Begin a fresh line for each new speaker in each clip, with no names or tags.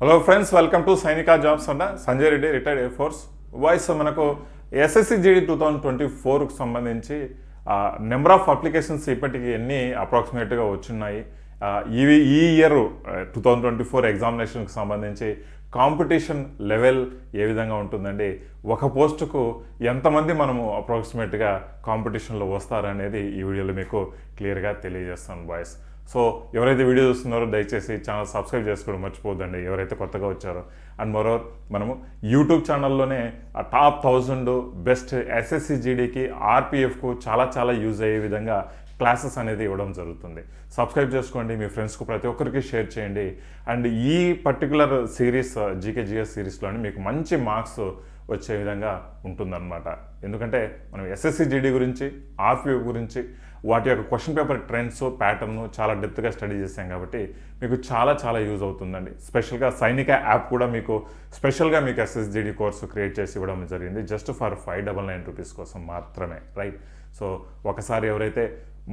Hello friends welcome to Sainika jobs అన్న Sanjay Reddy retired air force voice మనకు SSC GD two thousand twenty ఫోర్కి సంబంధించి number of applications ఇప్పటికి ఎన్ని అప్రాక్సిమేట్గా వచ్చున్నాయి? ఇవి ఈ year two thousand twenty four ఎగ్జామినేషన్కి సంబంధించి కాంపిటీషన్ లెవెల్ ఏ విధంగా ఉంటుందండి? ఒక పోస్టుకు ఎంతమంది మనము అప్రాక్సిమేట్గా కాంపిటీషన్లో వస్తారనేది ఈ వీడియోలో మీకు క్లియర్గా తెలియజేస్తాను బాయ్స్ సో ఎవరైతే వీడియో చూస్తున్నారో దయచేసి ఛానల్ సబ్స్క్రైబ్ చేసుకోవడం మర్చిపోద్దండి ఎవరైతే కొత్తగా వచ్చారో. అండ్ మరోవర్ మనము యూట్యూబ్ ఛానల్లోనే ఆ టాప్ థౌజండ్ బెస్ట్ ఎస్ఎస్సి జీడీకి ఆర్పిఎఫ్కు చాలా చాలా యూజ్ అయ్యే విధంగా క్లాసెస్ అనేది ఇవ్వడం జరుగుతుంది. సబ్స్క్రైబ్ చేసుకోండి. మీ ఫ్రెండ్స్కు ప్రతి ఒక్కరికి షేర్ చేయండి. అండ్ ఈ పర్టికులర్ సిరీస్ జీకే జిఎస్ సిరీస్లోని మీకు మంచి మార్క్స్ వచ్చే విధంగా ఉంటుందన్నమాట. ఎందుకంటే మనం ఎస్ఎస్సి జీడీ గురించి ఆర్పిఎఫ్ గురించి వాటి యొక్క క్వశ్చన్ పేపర్ ట్రెండ్స్ ప్యాటర్న్ చాలా డెప్త్గా స్టడీ చేశాం కాబట్టి మీకు చాలా చాలా యూజ్ అవుతుందండి. స్పెషల్గా సైనిక యాప్ కూడా మీకు స్పెషల్గా మీకు ఎస్ఎస్జిడి కోర్సు క్రియేట్ చేసి ఇవ్వడం జరిగింది. Just for five double nine rupees కోసం మాత్రమే రైట్ సో ఒకసారి ఎవరైతే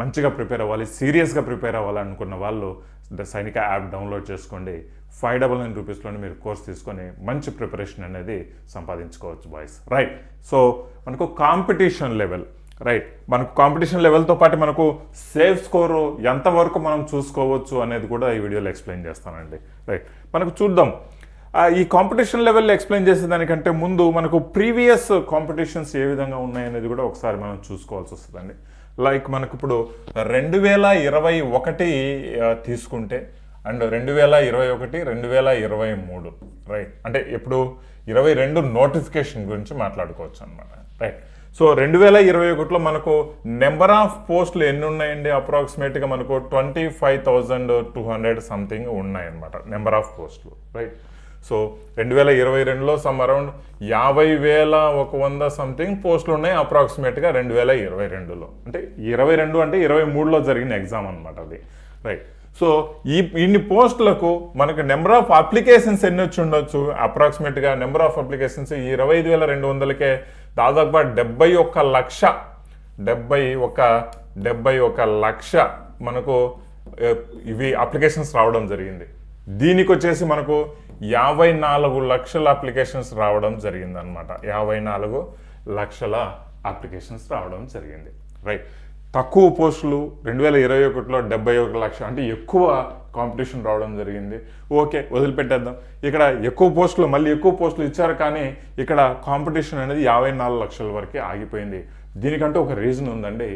మంచిగా ప్రిపేర్ అవ్వాలి సీరియస్గా ప్రిపేర్ అవ్వాలనుకున్న వాళ్ళు ద సైనిక యాప్ డౌన్లోడ్ చేసుకోండి. ఫైవ్ డబల్ నైన్ రూపీస్లోనే మీరు కోర్స్ తీసుకొని మంచి ప్రిపరేషన్ అనేది సంపాదించుకోవచ్చు బాయ్స్ రైట్ సో మనకు కాంపిటీషన్ లెవెల్ రైట్ మనకు కాంపిటీషన్ లెవెల్తో పాటు మనకు సేఫ్ స్కోరు ఎంతవరకు మనం చూసుకోవచ్చు అనేది కూడా ఈ వీడియోలో ఎక్స్ప్లెయిన్ చేస్తానండి. రైట్ మనకు చూద్దాం. ఈ కాంపిటీషన్ లెవెల్ ఎక్స్ప్లెయిన్ చేసేదానికంటే ముందు మనకు ప్రీవియస్ కాంపిటీషన్స్ ఏ విధంగా ఉన్నాయనేది కూడా ఒకసారి మనం చూసుకోవాల్సి వస్తుందండి. లైక్ మనకు ఇప్పుడు రెండు వేల ఇరవై ఒకటి తీసుకుంటే అండ్ రెండు వేల ఇరవై ఒకటి రెండు వేల ఇరవై మూడు. రైట్ అంటే ఇప్పుడు ఇరవై రెండు నోటిఫికేషన్ గురించి మాట్లాడుకోవచ్చు అనమాట రైట్ సో రెండు వేల ఇరవై ఒకటిలో మనకు నెంబర్ ఆఫ్ పోస్టులు ఎన్ని ఉన్నాయండి? అప్రాక్సిమేట్గా మనకు twenty five thousand two hundred something ఉన్నాయన్నమాట. నెంబర్ ఆఫ్ పోస్టులు రైట్ సో రెండు వేల ఇరవై రెండులో సమ్ అరౌండ్ యాభై వేల ఒక వంద సంథింగ్ పోస్టులు ఉన్నాయి అప్రాక్సిమేట్గా రెండు వేల ఇరవై రెండులో. అంటే ఇరవై రెండు అంటే ఇరవై మూడులో జరిగిన ఎగ్జామ్ అనమాట అది. రైట్ సో ఈ ఇన్ని పోస్టులకు మనకు నెంబర్ ఆఫ్ అప్లికేషన్స్ ఎన్ని వచ్చి ఉండొచ్చు? అప్రాక్సిమేట్గా నెంబర్ ఆఫ్ అప్లికేషన్స్ ఇరవై ఐదు వేల రెండు వందలకే దాదాపుగా డెబ్బై ఒక్క లక్ష డెబ్బై ఒక డెబ్బై ఒక లక్ష మనకు ఇవి అప్లికేషన్స్ రావడం జరిగింది. దీనికి వచ్చేసి మనకు యాభై నాలుగు లక్షల అప్లికేషన్స్ రావడం జరిగింది అనమాట యాభై నాలుగు లక్షల అప్లికేషన్స్ రావడం జరిగింది. రైట్ తక్కువ పోస్టులు రెండు వేల ఇరవై ఒకటిలో డెబ్బై ఒక లక్ష. అంటే ఎక్కువ కాంపిటీషన్ రావడం జరిగింది. ఓకే వదిలిపెట్టేద్దాం. ఇక్కడ ఎక్కువ పోస్టులు మళ్ళీ ఎక్కువ పోస్టులు ఇచ్చారు కానీ ఇక్కడ కాంపిటీషన్ అనేది యాభై నాలుగు లక్షల వరకే ఆగిపోయింది. దీనికంటే ఒక రీజన్ ఉందండి.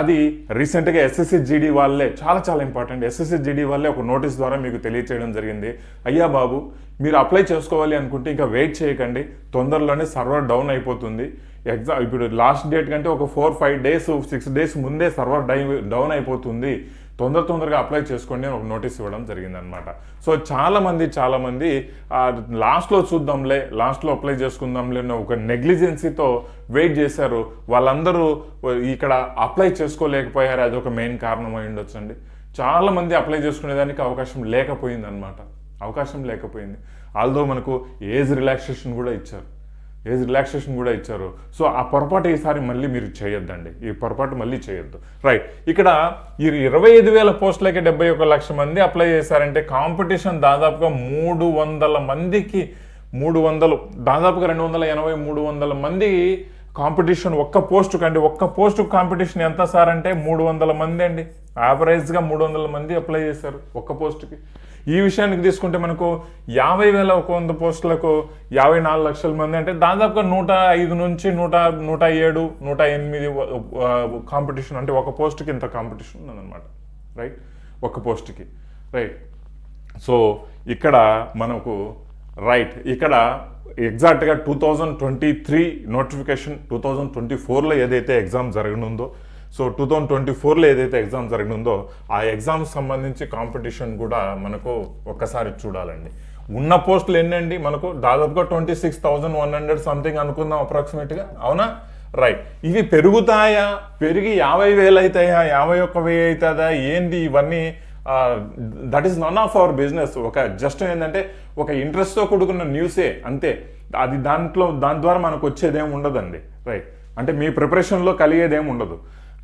అది రీసెంట్గా ఎస్ఎస్సి జీడీ వాళ్ళే చాలా చాలా ఇంపార్టెంట్. ఎస్ఎస్సి జీడీ వాళ్ళే ఒక నోటీస్ ద్వారా మీకు తెలియచేయడం జరిగింది. అయ్యా బాబు మీరు అప్లై చేసుకోవాలి అనుకుంటే ఇంకా వెయిట్ చేయకండి. తొందరలోనే సర్వర్ డౌన్ అయిపోతుంది. ఎగ్జామ్ ఇప్పుడు లాస్ట్ డేట్ కంటే ఒక four five days six days ముందే సర్వర్ డై డౌన్ అయిపోతుంది. తొందర తొందరగా అప్లై చేసుకోండి అని ఒక నోటీస్ ఇవ్వడం జరిగిందనమాట సో చాలామంది చాలామంది లాస్ట్లో చూద్దాంలే లాస్ట్లో అప్లై చేసుకుందాంలే అన్న ఒక నెగ్లిజెన్సీతో వెయిట్ చేశారు. వాళ్ళందరూ ఇక్కడ అప్లై చేసుకోలేకపోయారు అది ఒక మెయిన్ కారణం అయి ఉండొచ్చండి చాలా మంది అప్లై చేసుకునేదానికి అవకాశం లేకపోయింది అనమాట అవకాశం లేకపోయింది. ఆల్దో మనకు ఏజ్ రిలాక్సేషన్ కూడా ఇచ్చారు. ఏజ్ రిలాక్సేషన్ కూడా ఇచ్చారు. సో ఆ పొరపాటు ఈసారి మళ్ళీ మీరు చేయొద్దండి. ఈ పొరపాటు మళ్ళీ చేయొద్దు. రైట్ ఇక్కడ ఈ ఇరవై ఐదు వేల పోస్టులకి డెబ్బై ఒక లక్ష మంది అప్లై చేశారంటే కాంపిటీషన్ దాదాపుగా మూడు వందల మందికి మూడు వందలు దాదాపుగా రెండు వందల ఎనభై మూడు వందల మంది కాంపిటీషన్ ఒక్క పోస్టు కండి ఒక్క పోస్టు కాంపిటీషన్ ఎంత సార్ అంటే మూడు వందల మంది అండి. యావరేజ్గా మూడు వందల మంది అప్లై చేశారు ఒక్క పోస్టుకి. ఈ విషయానికి తీసుకుంటే మనకు యాభై వేల ఒక వంద పోస్టులకు యాభై నాలుగు లక్షల మంది అంటే దాదాపుగా నూట ఐదు నుంచి నూట నూట ఏడు నూట ఎనిమిది కాంపిటీషన్ అంటే ఒక పోస్ట్కి ఇంత కాంపిటీషన్ ఉందన్నమాట. రైట్ ఒక పోస్ట్కి. రైట్ సో ఇక్కడ మనకు రైట్ ఇక్కడ ఎగ్జాక్ట్గా two thousand twenty three notification two thousand twenty ఫోర్లో ఏదైతే ఎగ్జామ్ జరగనుందో సో టూ థౌజండ్ ట్వంటీ ఫోర్లో ఏదైతే ఎగ్జామ్ జరిగిందో ఆ ఎగ్జామ్ సంబంధించి కాంపిటీషన్ కూడా మనకు ఒక్కసారి చూడాలండి. ఉన్న పోస్టులు ఎన్నండి? మనకు దాదాపుగా twenty six thousand one hundred something అనుకుందాం అప్రాక్సిమేట్గా అవునా? రైట్ ఇవి పెరుగుతాయా? పెరిగి యాభై వేలు అవుతాయా యాభై ఒక్క వెయ్యి అవుతుందా ఏంది ఇవన్నీ? That is none of our business ఒక జస్ట్ ఏంటంటే ఒక ఇంట్రెస్ట్తో కూడుకున్న న్యూసే అంతే. అది దాంట్లో దాని ద్వారా మనకు వచ్చేదేం ఉండదండి. రైట్ అంటే మీ ప్రిపరేషన్లో కలిగేదేం ఉండదు.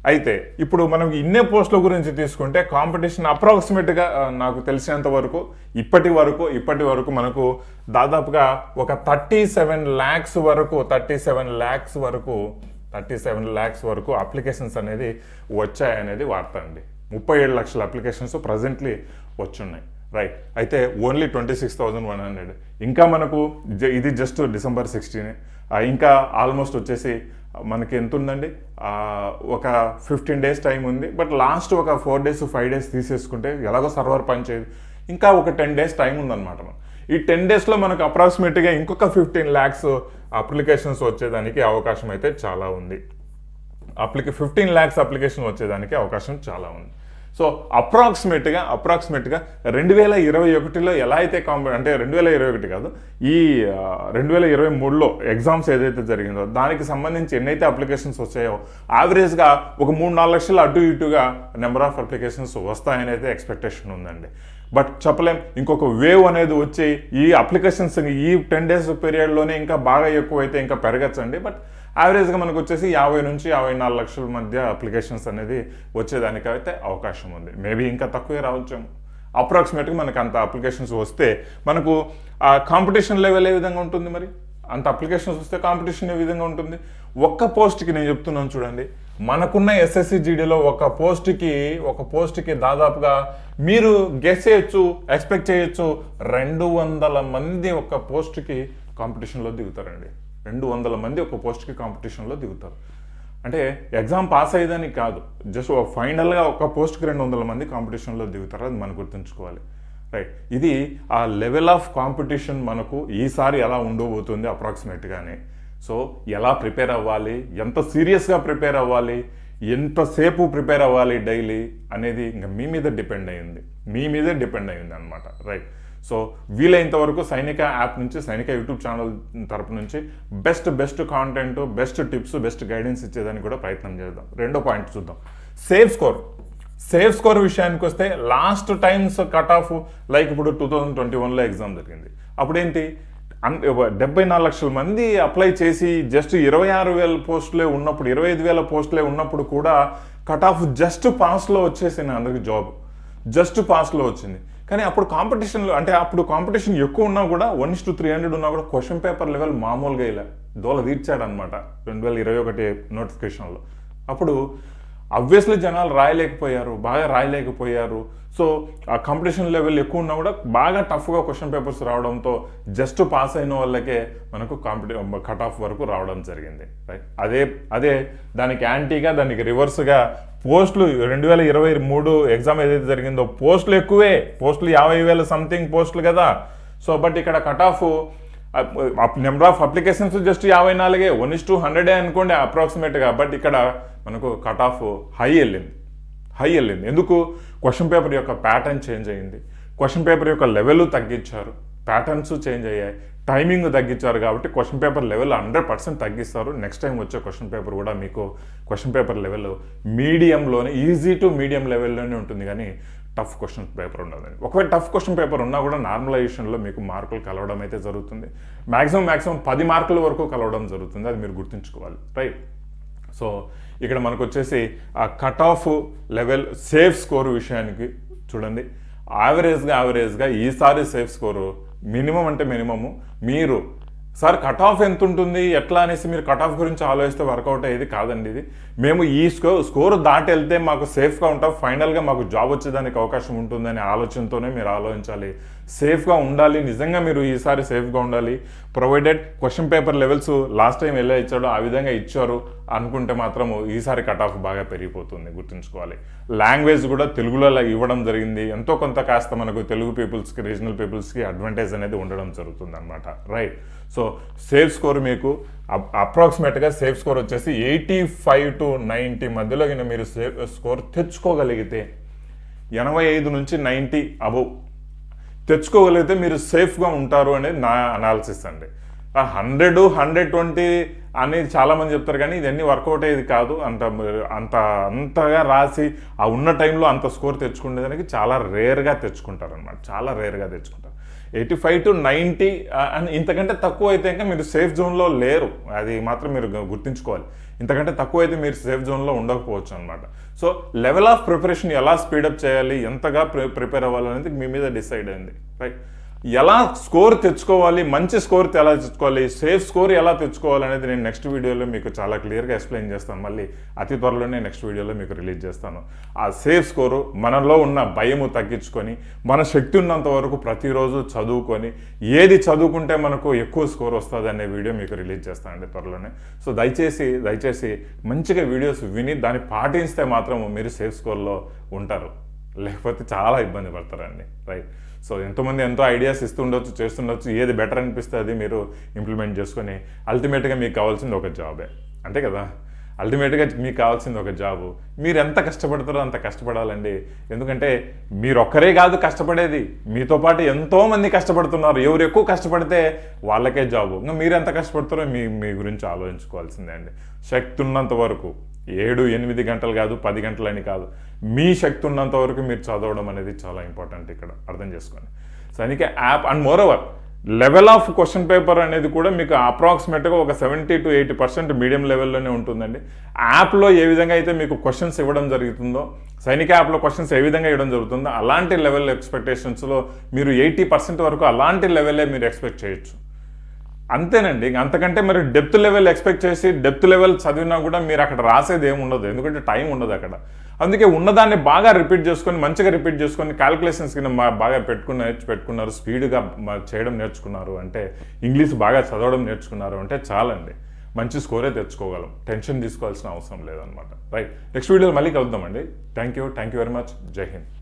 అయితే ఇప్పుడు మనం ఇన్నే పోస్టుల గురించి తీసుకుంటే కాంపిటీషన్ అప్రాక్సిమేట్గా నాకు తెలిసినంత వరకు ఇప్పటి వరకు ఇప్పటి వరకు మనకు దాదాపుగా ఒక థర్టీ సెవెన్ ల్యాక్స్ వరకు థర్టీ సెవెన్ ల్యాక్స్ వరకు థర్టీ సెవెన్ ల్యాక్స్ వరకు అప్లికేషన్స్ అనేది వచ్చాయనేది వార్త అండి. ముప్పై ఏడు లక్షల అప్లికేషన్స్ ప్రజెంట్లీ వచ్చున్నాయి. రైట్. అయితే only twenty six thousand one hundred. ఇంకా మనకు జ- ఇది జస్ట్ డిసెంబర్ సిక్స్టీన్. ఇంకా ఆల్మోస్ట్ వచ్చేసి మనకి ఎంత ఉందండి ఒక ఫిఫ్టీన్ డేస్ టైం ఉంది. బట్ లాస్ట్ ఒక ఫోర్ డేస్ ఫైవ్ డేస్ తీసేసుకుంటే ఎలాగో సర్వర్ పనిచేయదు ఇంకా ఒక టెన్ డేస్ టైం ఉందన్నమాట మనం ఈ టెన్ డేస్లో మనకు అప్రాక్సిమేట్గా ఇంకొక ఫిఫ్టీన్ ల్యాక్స్ అప్లికేషన్స్ వచ్చేదానికి అవకాశం అయితే చాలా ఉంది. అప్లికే ఫిఫ్టీన్ ల్యాక్స్ అప్లికేషన్ వచ్చేదానికి అవకాశం చాలా ఉంది. సో అప్రాక్సిమేట్గా అప్రాక్సిమేట్గా రెండు వేల ఇరవై ఒకటిలో ఎలా అయితే కాంపి అంటే రెండు వేల ఇరవై ఒకటి కాదు ఈ రెండు వేల ఇరవై మూడులో ఎగ్జామ్స్ ఏదైతే జరిగిందో దానికి సంబంధించి ఎన్నైతే అప్లికేషన్స్ వచ్చాయో యావరేజ్గా ఒక మూడు నాలుగు లక్షలు అటు ఇటుగా నెంబర్ ఆఫ్ అప్లికేషన్స్ వస్తాయని అయితే ఎక్స్పెక్టేషన్ ఉందండి. బట్ చెప్పలేం ఇంకొక వేవ్ అనేది వచ్చి ఈ అప్లికేషన్స్ ఈ టెన్ డేస్ పీరియడ్లోనే ఇంకా బాగా ఎక్కువ అయితే ఇంకా పెరగచ్చండి. బట్ యావరేజ్గా మనకు వచ్చేసి యాభై నుంచి యాభై నాలుగు లక్షల మధ్య అప్లికేషన్స్ అనేది వచ్చేదానికి అయితే అవకాశం ఉంది. మేబీ ఇంకా తక్కువే రావచ్చు అప్రాక్సిమేట్గా మనకు అంత అప్లికేషన్స్ వస్తే మనకు ఆ కాంపిటీషన్ లెవెల్ ఏ విధంగా ఉంటుంది మరి? అంత అప్లికేషన్స్ వస్తే కాంపిటీషన్ ఏ విధంగా ఉంటుంది? ఒక్క పోస్ట్కి నేను చెప్తున్నాను చూడండి. మనకున్న ఎస్ఎస్సి జీడీలో ఒక పోస్ట్కి ఒక పోస్ట్కి దాదాపుగా మీరు గెస్ చేయొచ్చు ఎక్స్పెక్ట్ చేయొచ్చు రెండు వందల మంది ఒక పోస్ట్కి కాంపిటీషన్లో దిగుతారండి. రెండు వందల మంది ఒక పోస్ట్కి కాంపిటీషన్లో దిగుతారు. అంటే ఎగ్జామ్ పాస్ అయ్యేదానికి కాదు. జస్ట్ ఫైనల్గా ఒక పోస్ట్కి రెండు వందల మంది కాంపిటీషన్లో దిగుతారు. అది మనం గుర్తుంచుకోవాలి. రైట్. ఇది ఆ లెవెల్ ఆఫ్ కాంపిటీషన్ మనకు ఈసారి ఎలా ఉండబోతుంది అప్రాక్సిమేట్గానే. సో ఎలా ప్రిపేర్ అవ్వాలి? ఎంత సీరియస్గా ప్రిపేర్ అవ్వాలి? ఎంతసేపు ప్రిపేర్ అవ్వాలి డైలీ? అనేది ఇంకా మీ మీద డిపెండ్ అయ్యింది. మీ మీదే డిపెండ్ అయ్యింది అనమాట రైట్. సో వీలైనంత వరకు సైనిక యాప్ నుంచి సైనిక యూట్యూబ్ ఛానల్ తరపు నుంచి best best content best tips best guidance ఇచ్చేదానికి కూడా ప్రయత్నం చేద్దాం. రెండో పాయింట్ చూద్దాం. Safe score. సేఫ్ స్కోర్ విషయానికి వస్తే last times cut off like ఇప్పుడు టూ థౌజండ్ ట్వంటీ వన్లో ఎగ్జామ్ జరిగింది. అప్పుడేంటి? అన్- డెబ్బై నాలుగు లక్షల మంది అప్లై చేసి జస్ట్ ఇరవై ఆరు వేల పోస్టులే ఉన్నప్పుడు ఇరవై ఐదు వేల పోస్టులే ఉన్నప్పుడు కూడా కట్ ఆఫ్ జస్ట్ పాస్లో వచ్చేసింది అందరికి జాబ్ జస్ట్ పాస్లో వచ్చింది. కానీ అప్పుడు కాంపిటీషన్లో అంటే అప్పుడు కాంపిటీషన్ ఎక్కువ ఉన్నా కూడా one is to three hundred ఉన్నా కూడా క్వశ్చన్ పేపర్ లెవెల్ మామూలుగా ఇలా దోల తీర్చాడనమాట రెండు వేల ఇరవై ఒకటి నోటిఫికేషన్లో అప్పుడు అబ్వియస్లీ జనాలు రాయలేకపోయారు బాగా రాయలేకపోయారు. సో ఆ కాంపిటీషన్ లెవెల్ ఎక్కువ ఉన్నా కూడా బాగా టఫ్గా క్వశ్చన్ పేపర్స్ రావడంతో జస్ట్ పాస్ అయిన వాళ్ళకే మనకు కాంపిటీ కట్ ఆఫ్ వరకు రావడం జరిగింది రైట్ అదే అదే దానికి యాంటీగా దానికి రివర్స్గా పోస్టులు రెండు వేల ఇరవై మూడు ఎగ్జామ్ ఏదైతే జరిగిందో పోస్టులు ఎక్కువే. పోస్టులు యాభై వేల సంథింగ్ పోస్టులు కదా. సో బట్ ఇక్కడ cut off number of applications just యాభై నాలుగే. వన్ ఇస్ టూ హండ్రెడే అనుకోండి అప్రాక్సిమేట్గా బట్ ఇక్కడ మనకు కట్ ఆఫ్ హై వెళ్ళింది. హై వెళ్ళింది. ఎందుకు? క్వశ్చన్ పేపర్ యొక్క ప్యాటర్న్ చేంజ్ అయ్యింది క్వశ్చన్ పేపర్ యొక్క లెవెల్ తగ్గించారు. ప్యాటర్న్స్ చేంజ్ అయ్యాయి. టైమింగ్ తగ్గించారు కాబట్టి question paper level hundred percent తగ్గిస్తారు. నెక్స్ట్ టైం వచ్చే క్వశ్చన్ పేపర్ కూడా మీకు క్వశ్చన్ పేపర్ లెవెల్ మీడియంలోనే ఈజీ టు మీడియం లెవెల్లోనే ఉంటుంది కానీ టఫ్ క్వశ్చన్ పేపర్ ఉండదండి ఒకవేళ టఫ్ క్వశ్చన్ పేపర్ ఉన్నా కూడా నార్మలైజేషన్లో మీకు మార్కులు కలవడం అయితే జరుగుతుంది. మ్యాక్సిమం మ్యాక్సిమం పది మార్కుల వరకు కలవడం జరుగుతుంది. అది మీరు గుర్తుంచుకోవాలి. రైట్ సో ఇక్కడ మనకు వచ్చేసి ఆ cut off level safe score విషయానికి చూడండి. యావరేజ్గా యావరేజ్గా ఈసారి సేఫ్ స్కోరు మినిమం అంటే మినిమము. మీరు సార్ కట్ ఆఫ్ ఎంత ఉంటుంది ఎట్లా? అనేసి మీరు కట్ ఆఫ్ గురించి ఆలోచిస్తే వర్కౌట్ అయ్యేది కాదండి ఇది. మేము ఈ స్కో స్కోర్ దాటి వెళ్తే మాకు సేఫ్గా ఉంటాం. ఫైనల్గా మాకు జాబ్ వచ్చేదానికి అవకాశం ఉంటుందనే ఆలోచనతోనే మీరు ఆలోచించాలి. సేఫ్గా ఉండాలి నిజంగా మీరు ఈసారి సేఫ్గా ఉండాలి. Provided question paper levels last time ఎలా ఇచ్చాడో ఆ విధంగా ఇచ్చారు అనుకుంటే మాత్రము ఈసారి కట్ ఆఫ్ బాగా పెరిగిపోతుంది గుర్తుంచుకోవాలి. లాంగ్వేజ్ కూడా తెలుగులో అలా ఇవ్వడం జరిగింది. ఎంతో కొంత కాస్త మనకు తెలుగు పీపుల్స్కి రీజనల్ పీపుల్స్కి అడ్వాంటేజ్ అనేది ఉండడం జరుగుతుంది అనమాట రైట్ సో సేఫ్ స్కోర్ మీకు అప్రాక్సిమేట్గా సేఫ్ స్కోర్ వచ్చేసి ఎయిటీ ఫైవ్ టు నైంటీ మధ్యలో మీరు సేఫ్ స్కోర్ తెచ్చుకోగలిగితే ఎనభై ఐదు నుంచి నైంటీ అబవ్ తెచ్చుకోగలిగితే మీరు సేఫ్గా ఉంటారు అనేది నా అనాలిసిస్ అండి. హండ్రెడ్ హండ్రెడ్ ట్వంటీ అనేది చాలామంది చెప్తారు కానీ ఇదన్నీ వర్కౌట్ అయ్యేది కాదు. అంత అంత అంతగా రాసి ఆ ఉన్న టైంలో అంత స్కోర్ తెచ్చుకునేదానికి చాలా రేర్గా తెచ్చుకుంటారు అనమాట చాలా రేర్గా తెచ్చుకుంటారు. ఎయిటీ ఫైవ్ టు నైంటీ అని ఇంతకంటే తక్కువ అయితే ఇంకా మీరు సేఫ్ జోన్లో లేరు. అది మాత్రం మీరు గుర్తుంచుకోవాలి. ఇంతకంటే తక్కువ అయితే మీరు సేఫ్ జోన్లో ఉండకపోవచ్చు అనమాట సో లెవెల్ ఆఫ్ ప్రిపరేషన్ ఎలా స్పీడప్ చేయాలి ఎంతగా ప్రిపేర్ అవ్వాలనేది మీ మీద డిసైడ్ అయింది రైట్ ఎలా స్కోర్ తెచ్చుకోవాలి మంచి స్కోర్ ఎలా తెచ్చుకోవాలి సేఫ్ స్కోర్ ఎలా తెచ్చుకోవాలి అనేది నేను నెక్స్ట్ వీడియోలో మీకు చాలా క్లియర్గా ఎక్స్ప్లెయిన్ చేస్తాను. మళ్ళీ అతి త్వరలోనే నెక్స్ట్ వీడియోలో మీకు రిలీజ్ చేస్తాను. ఆ సేఫ్ స్కోరు మనలో ఉన్న భయము తగ్గించుకొని మన శక్తి ఉన్నంత వరకు ప్రతిరోజు చదువుకొని ఏది చదువుకుంటే మనకు ఎక్కువ స్కోర్ వస్తుంది అనే వీడియో మీకు రిలీజ్ చేస్తానండి త్వరలోనే. సో దయచేసి దయచేసి మంచిగా వీడియోస్ విని దాన్ని పాటిస్తే మాత్రం మీరు సేఫ్ స్కోర్లో ఉంటారు. లేకపోతే చాలా ఇబ్బంది పడతారండి. రైట్? సో ఎంతోమంది ఎంతో ఐడియాస్ ఇస్తుండొచ్చు చేస్తుండొచ్చు ఏది బెటర్ అనిపిస్తే అది మీరు ఇంప్లిమెంట్ చేసుకొని అల్టిమేట్గా మీకు కావాల్సింది ఒక జాబే అంతే కదా? అల్టిమేట్గా మీకు కావాల్సింది ఒక జాబు మీరు ఎంత కష్టపడతారో అంత కష్టపడాలండి. ఎందుకంటే మీరు ఒక్కరే కాదు కష్టపడేది. మీతో పాటు ఎంతో మంది కష్టపడుతున్నారు. ఎవరు ఎక్కువ కష్టపడితే వాళ్ళకే జాబు ఇంకా మీరు ఎంత కష్టపడతారో మీ మీ గురించి ఆలోచించుకోవాల్సిందే అండి. శక్తి ఉన్నంత వరకు. ఏడు ఎనిమిది గంటలు కాదు పది గంటలని కాదు. మీ శక్తి ఉన్నంత వరకు మీరు చదవడం అనేది చాలా ఇంపార్టెంట్ ఇక్కడ. అర్థం చేసుకోండి. సో అందుకే app and moreover level of question paper అనేది కూడా మీకు అప్రాక్సిమేట్గా ఒక seventy to eighty percent medium లెవెల్లోనే ఉంటుందండి. యాప్లో ఏ విధంగా అయితే మీకు క్వశ్చన్స్ ఇవ్వడం జరుగుతుందో సైనిక యాప్లో క్వశ్చన్స్ ఏ విధంగా ఇవ్వడం జరుగుతుందో అలాంటి లెవెల్ ఎక్స్పెక్టేషన్స్లో మీరు ఎయిటీ పర్సెంట్ వరకు అలాంటి లెవెలే మీరు ఎక్స్పెక్ట్ చేయొచ్చు. అంతేనండి. అంతకంటే మరి డెప్త్ లెవెల్ ఎక్స్పెక్ట్ చేసి డెప్త్ లెవెల్ చదివినా కూడా మీరు అక్కడ రాసేది ఏమి ఉండదు. ఎందుకంటే టైం ఉండదు అక్కడ. అందుకే ఉన్నదాన్ని బాగా రిపీట్ చేసుకొని మంచిగా రిపీట్ చేసుకొని క్యాలిక్యులేషన్స్ కింద మా- బాగా పెట్టుకున్న పెట్టుకున్నారు. స్పీడ్గా చేయడం నేర్చుకున్నారు. అంటే ఇంగ్లీష్ బాగా చదవడం నేర్చుకున్నారు అంటే చాలండి. మంచి స్కోరే తెచ్చుకోగలం. టెన్షన్ తీసుకోవాల్సిన అవసరం లేదనమాట రైట్. నెక్స్ట్ వీడియోలో మళ్ళీ కలుద్దామండి. Thank you thank you very much. జై హింద్.